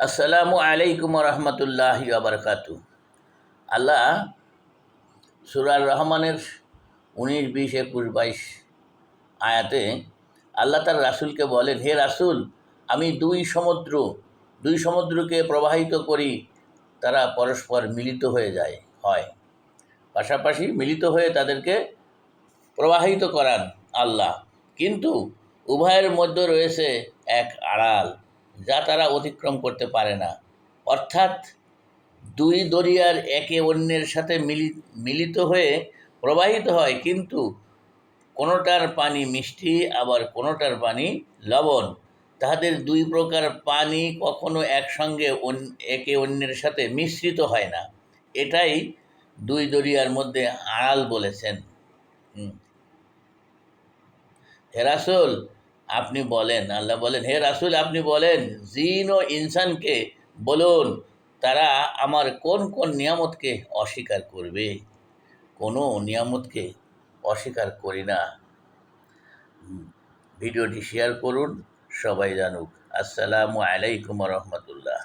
আসসালামু আলাইকুম রহমতুল্লাহ বারকাতু আল্লাহ সুরার রহমানের উনিশ, বিশ, একুশ, বাইশ আয়াতে আল্লাহ তার রাসূলকে বলেন, হে রাসূল, আমি দুই সমুদ্র, দুই সমুদ্রকে প্রবাহিত করি, তারা পরস্পর মিলিত হয়ে যায়, হয়। পাশাপাশি মিলিত হয়ে তাদেরকে প্রবাহিত করান আল্লাহ। কিন্তু উভয়ের মধ্যে রয়েছে এক আড়াল। যা তারা অতিক্রম করতে পারে না। অর্থাৎ দুই দরিয়ার একে অন্যের সাথে মিলি, মিলিত হয়ে প্রবাহিত হয়, কিন্তু কোনোটার পানি মিষ্টি, আবার কোনোটার পানি লবণ। তাহাদের দুই প্রকার পানি কখনো একসঙ্গে একে অন্যের সাথে মিশ্রিত হয় না। এটাই দুই দরিয়ার মধ্যে আড়াল বলেছেন। হুম। আপনি বলেন, আল্লাহ বলেন, হে রাসুল, আপনি বলেন, জিন ও ইনসানকে বলুন, তারা আমার কোন কোন নিয়ামতকে অস্বীকার করবে? কোনো নিয়ামতকে অস্বীকার করি না। ভিডিওটি শেয়ার করুন, সবাই জানুক। আসসালামু আলাইকুম রহমতুল্লাহ।